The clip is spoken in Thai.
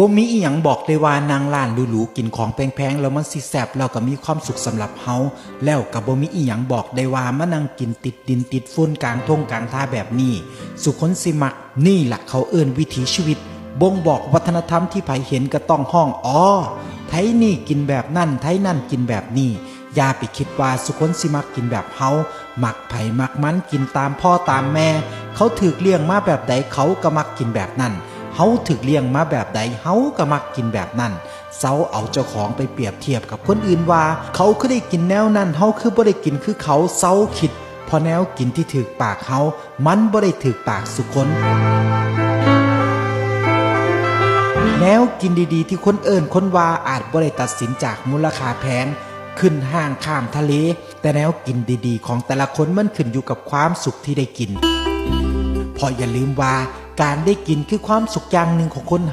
บ่มีอีหยังบอกได้ว่านางล้านหรูๆกินของแพงๆแล้วมันสิแซบแล้วก็มีความสุขสำหรับเฮาแล้วก็บ่มีอีหยังบอกได้ว่ามานั่งกินติดดินติดฝุ่นกลางทงกลางท่าแบบนี้ สุคนสิมักนี่แหละเขาเอิ้นวิถีชีวิต บ่งบอกวัฒนธรรมที่ไผเห็นก็ต้องห้องอ๋อไทยนี่กินแบบนั่นไทยนั่นกินแบบนี้อย่าไปคิดว่าสุคนสิมักกินแบบเฮาหมักไผ่หมักมันกินตามพ่อตามแม่ เขาถือเลี้ยงมาแบบใดเขาก็มักกินแบบนั้น เฮาถึกเลี้ยงมาแบบใดเฮาก็มักกินแบบนั้นเซาเอาเจ้าของไปเปรียบเทียบกับคนอื่นว่า เขาคือได้กินแนวนั้นเฮาคือบ่ได้กินคือเขาเซาคิดพอแนวกินที่ถึกปากเฮามันบ่ได้ถึกปากสุคนแนวกินดีๆ ที่คนเอิญคนว่าอาจบ่ได้ตัดสินจากมูลค่าแพงขึ้นห้างข้ามทะเล แต่แนวกินดีๆ ของแต่ละคนมันขึ้นอยู่กับความสุขที่ได้กินพออย่าลืมว่า การได้กินคือความสุขอย่างหนึ่งของคน